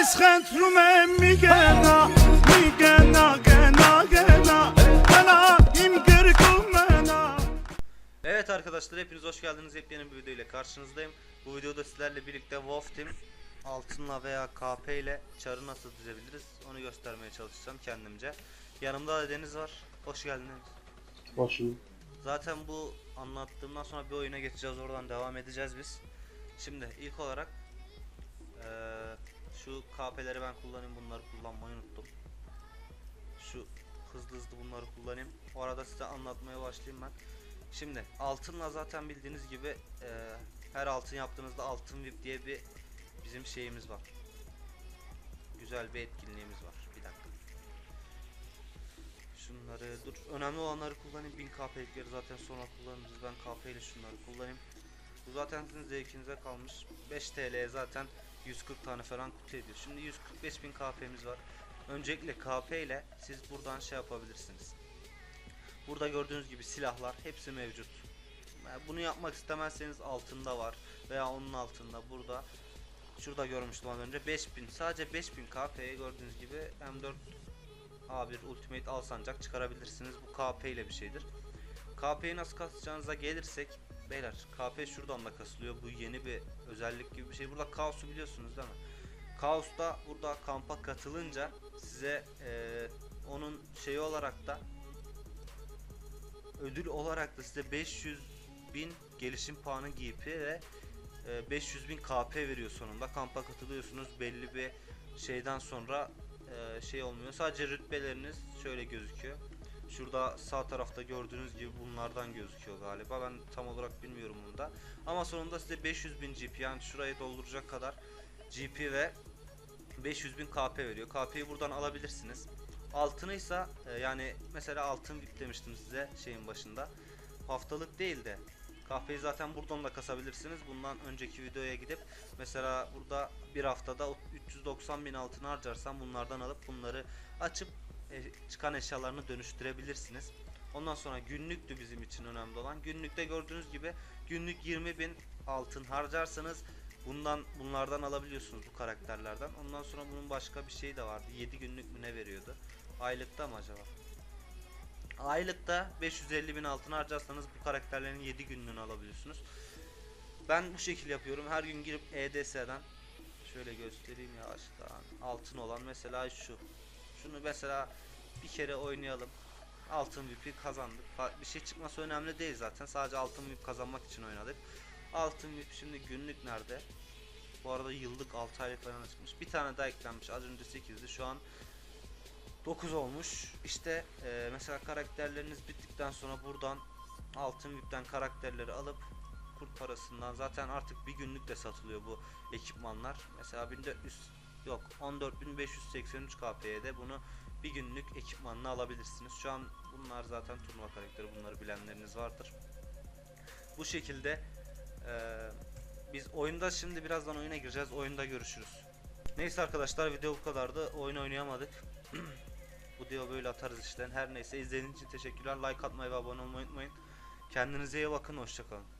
Eschentrum mi gena, mi gena, gena, gena Gena im Evet arkadaşlar hepiniz hoş geldiniz. Yepyeni bir video ile karşınızdayım. Bu videoda sizlerle birlikte Wolf Team altınla veya KP ile çarı nasıl düzebiliriz onu göstermeye çalışacağım kendimce. Yanımda da Deniz var. Hoş geldiniz. Başım. Zaten bu anlattığımdan sonra bir oyuna geçeceğiz. Oradan devam edeceğiz biz. Şimdi ilk olarak eee, şu KP'leri ben kullanayım. Bunları kullanmayı unuttum. Şu hızlı hızlı bunları kullanayım. O arada size anlatmaya başlayayım ben. Şimdi altınla zaten bildiğiniz gibi eee, her altın yaptığınızda altın VIP diye bir bizim şeyimiz var. Güzel bir etkinliğimiz var. Bir dakika. Şunları dur. Önemli olanları kullanayım. 1000 KP'likleri zaten sonra kullanırız. Ben KP ile şunları kullanayım. Bu zaten sizin zevkinize kalmış. 5 TL'ye zaten 140 tane falan kutu ediyor. Şimdi 145 bin KP'miz var. Öncelikle KP ile siz buradan şey yapabilirsiniz. Burada gördüğünüz gibi silahlar hepsi mevcut. Bunu yapmak istemezseniz altında var veya onun altında burada şurada görmüştüm az önce 5000 sadece 5000 KP'ye gördüğünüz gibi M4 A1 Ultimate Alsancak çıkarabilirsiniz. Bu KP ile bir şeydir. KP'yi nasıl kasacağınıza gelirsek beyler KP şuradan da kasılıyor. Bu yeni bir özellik gibi bir şey. Burada Kaos'u biliyorsunuz değil mi? Kaos'ta burada kampa katılınca size eee, onun şeyi olarak da ödül olarak da size 500 bin gelişim puanı GP ve e, 500 bin KP veriyor sonunda. Kampa katılıyorsunuz belli bir şeyden sonra e, şey olmuyor. Sadece rütbeleriniz şöyle gözüküyor. Şurada sağ tarafta gördüğünüz gibi bunlardan gözüküyor galiba. Ben tam olarak bilmiyorum bunu da. Ama sonunda size 500 bin GP yani şurayı dolduracak kadar GP ve 500 bin KP veriyor. KP'yi buradan alabilirsiniz. Altınıysa e, yani mesela altın VIP demiştim size şeyin başında. Haftalık değil de KP'yi zaten buradan da kasabilirsiniz. Bundan önceki videoya gidip mesela burada bir haftada 390 bin altın harcarsam bunlardan alıp bunları açıp çıkan eşyalarını dönüştürebilirsiniz. Ondan sonra günlüktü bizim için önemli olan. Günlükte gördüğünüz gibi günlük 20 bin altın harcarsanız bundan bunlardan alabiliyorsunuz bu karakterlerden. Ondan sonra bunun başka bir şeyi de vardı. 7 günlük mü ne veriyordu? Aylıkta mı acaba? Aylıkta 550 bin altın harcarsanız bu karakterlerin 7 günlüğünü alabiliyorsunuz. Ben bu şekil yapıyorum. Her gün girip EDS'den şöyle göstereyim yavaştan. Altın olan mesela şu. Şunu mesela bir kere oynayalım. Altın VIP'i kazandık. Bir şey çıkması önemli değil zaten. Sadece altın VIP kazanmak için oynadık. Altın VIP şimdi günlük nerede? Bu arada yıllık 6 aylık falan çıkmış. Bir tane daha eklenmiş. Az önce 8'di. Şu an 9 olmuş. İşte e, mesela karakterleriniz bittikten sonra buradan altın VIP'ten karakterleri alıp kurt parasından zaten artık bir günlük de satılıyor bu ekipmanlar. Mesela 1400 yok 14583 KP'ye bunu bir günlük ekipmanını alabilirsiniz. Şu an bunlar zaten turnuva karakteri. Bunları bilenleriniz vardır. Bu şekilde e, biz oyunda şimdi birazdan oyuna gireceğiz. Oyunda görüşürüz. Neyse arkadaşlar video bu kadardı. Oyun oynayamadık. Bu video böyle atarız işte. Her neyse izlediğiniz için teşekkürler. Like atmayı ve abone olmayı unutmayın. Kendinize iyi bakın. Hoşçakalın.